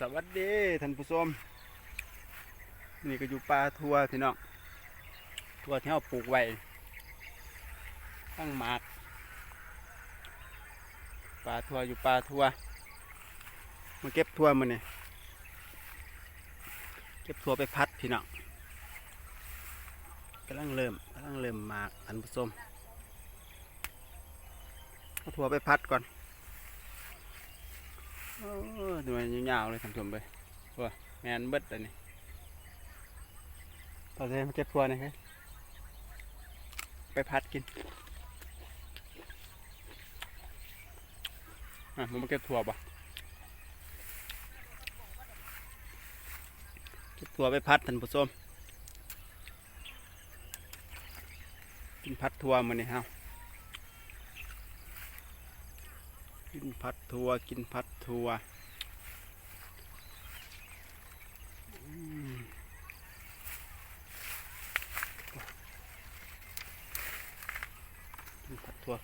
สวัสดีท่านผู้ชมนี่ก็อยู่ป่าทัวพี่น้องทัวที่เราปลูกไว้ตั้งหมากป่าทัวอยู่ป่าทัวมาเก็บทัวมันนี่ยเก็บทัวไปพัดพี่น้องกำลังเริ่มกำลังเริ่มหมากท่านผู้ชมเอาทัวไปพัดก่อน โอ้ดูมันยาวๆเลยท่านผู้ชมไปว่าแมนเบิดเลยนี่ตอนนี้มาเก็บทัวร์นะครับไปพัดกินอะมึงมาเก็บทัวร์ปะเก็บทัวร์ไปพัดท่านผู้ชมกินพัดทัวร์มันนี่ฮะกินพัดทัวร์กินพัด ทัวผัดทัวร์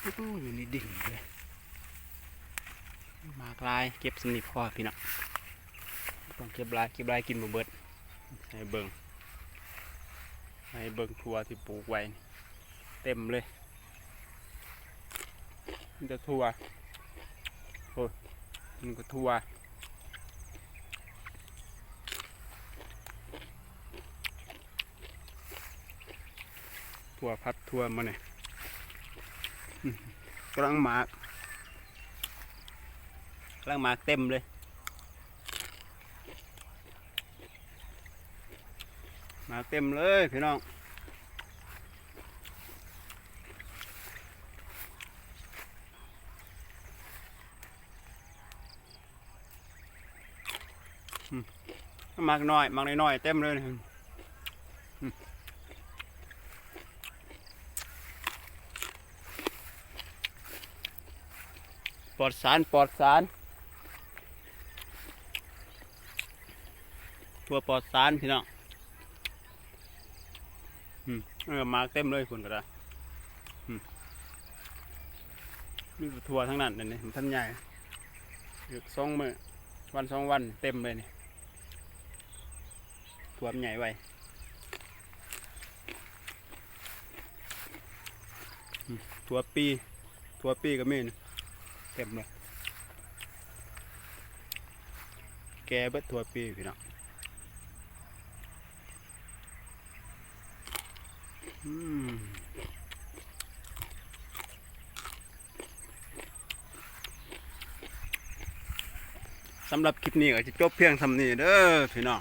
โอ้โหอยู่ในดิ่งเลยมากลายเก็บสนิทพ่อพี่น้องต้องเก็บลายเก็บลายกินบ่เบิดให้เบิ่ง ให้เบิ่งทัวที่ปลูกไว้ เต็มเลยมันจะทัวโอ้ยมันก็ทัวทัวพัดทัวมาเนี่ยกำลังหมากกำลังหมากเต็มเลย มาเต็มเลยพี่น้องมากน้อยมากน้อยเต็มเลยปลอดสารปลอดสารตัวปลอดสารพี่น้อง อืมเออมาเต็มเลยคุณก็ได้มนี่ก็ทัวทั้งนั้นเลยนี่ท่านใหญ่อีกสองมือวันสองวันเต็มเลยนี่ท่วมใหญ่ไว้ทั่วปีทั่วปีก็มีนเต็มเลยแกเบิดทั่วปีพี่น้องอืม สำหรับคลิปนี้ก็จะจบเพียงสำนี้เด้อพี่น้อง